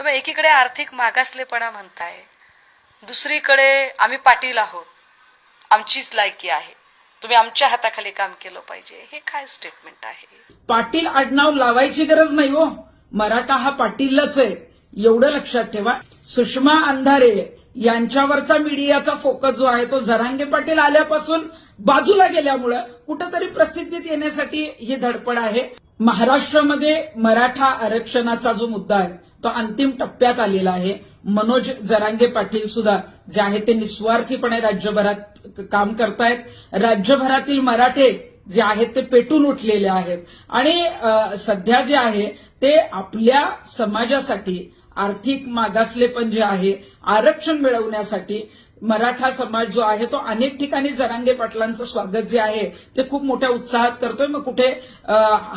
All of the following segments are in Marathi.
तुम्ही एकीकडे आर्थिक मागासलेपणा म्हणताय. दुसरीकडे आम्ही पाटील आहोत. आमचीच लायकी आहे. तुम्ही आमच्या हाताखाली काम केलं पाहिजे. हे काय स्टेटमेंट आहे? पाटील आडनाव लावायची गरज नाही हो. मराठा हा पाटीलच आहे. एवढं लक्षात ठेवा. सुषमा अंधारे यांच्यावरचा मीडियाचा फोकस जो आहे तो जरांगे पाटील आल्यापासून बाजूला गेल्यामुळं कुठंतरी प्रसिद्धीत येण्यासाठी ही धडपड आहे. महाराष्ट्रामध्ये मराठा आरक्षणाचा जो मुद्दा आहे तो अंतिम टप्प्यात आलेला आहे. मनोज जरांगे पाटील सुद्धा जे आहे ते निस्वार्थीपणे राज्यभरात काम करतायत. राज्यभरातील मराठे जे आहेत ते पेटून उठलेले आहेत. आणि सध्या जे आहे ते आपल्या समाजासाठी आर्थिक मागासलेपण जे आहे आरक्षण मिळवण्यासाठी मराठा समाज जो आहे तो अनेक ठिकाणी जरांगे पाटलांचं स्वागत जे आहे ते खूप मोठ्या उत्साहात करतोय. मग कुठे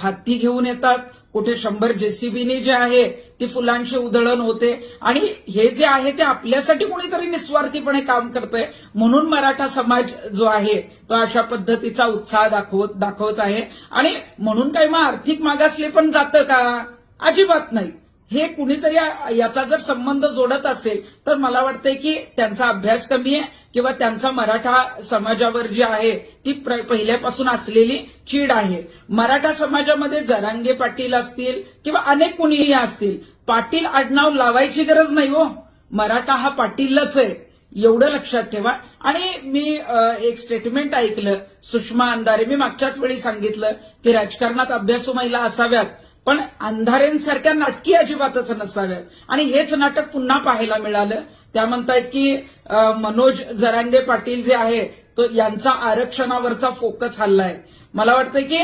हत्ती घेऊन येतात कुठे शंभर जेसीबीने जे आहे ती फुलांची उधळण होते. आणि हे जे आहे ते आपल्यासाठी कुणीतरी निस्वार्थीपणे काम करतंय. म्हणून मराठा समाज जो आहे तो अशा पद्धतीचा उत्साह दाखवत दाखवत आहे. आणि म्हणून काही मग आर्थिक मागासले पण जातं का? अजिबात नाही. हे कुणीतरी याचा जर संबंध जोडत असेल तर मला वाटतंय की त्यांचा अभ्यास कमी आहे किंवा त्यांचा मराठा समाजावर जी आहे ती पहिल्यापासून असलेली चीड आहे. मराठा समाजामध्ये जरांगे पाटील असतील किंवा अनेक कुणीही असतील पाटील आडनाव लावायची गरज नाही हो. मराठा हा पाटीलच आहे. एवढं लक्षात ठेवा. आणि मी एक स्टेटमेंट ऐकलं सुषमा अंधारे मी मागच्याच वेळी सांगितलं की राजकारणात अभ्यासू महिला असाव्यात. पण अंधारेंसारख्या नाटकी अजिबातच नसाव्यात. आणि हेच नाटक पुन्हा पाहायला मिळालं. त्या म्हणतायत की मनोज जरांगे पाटील जे आहे तो यांचा आरक्षणावरचा फोकस हल्लाय. मला वाटतं की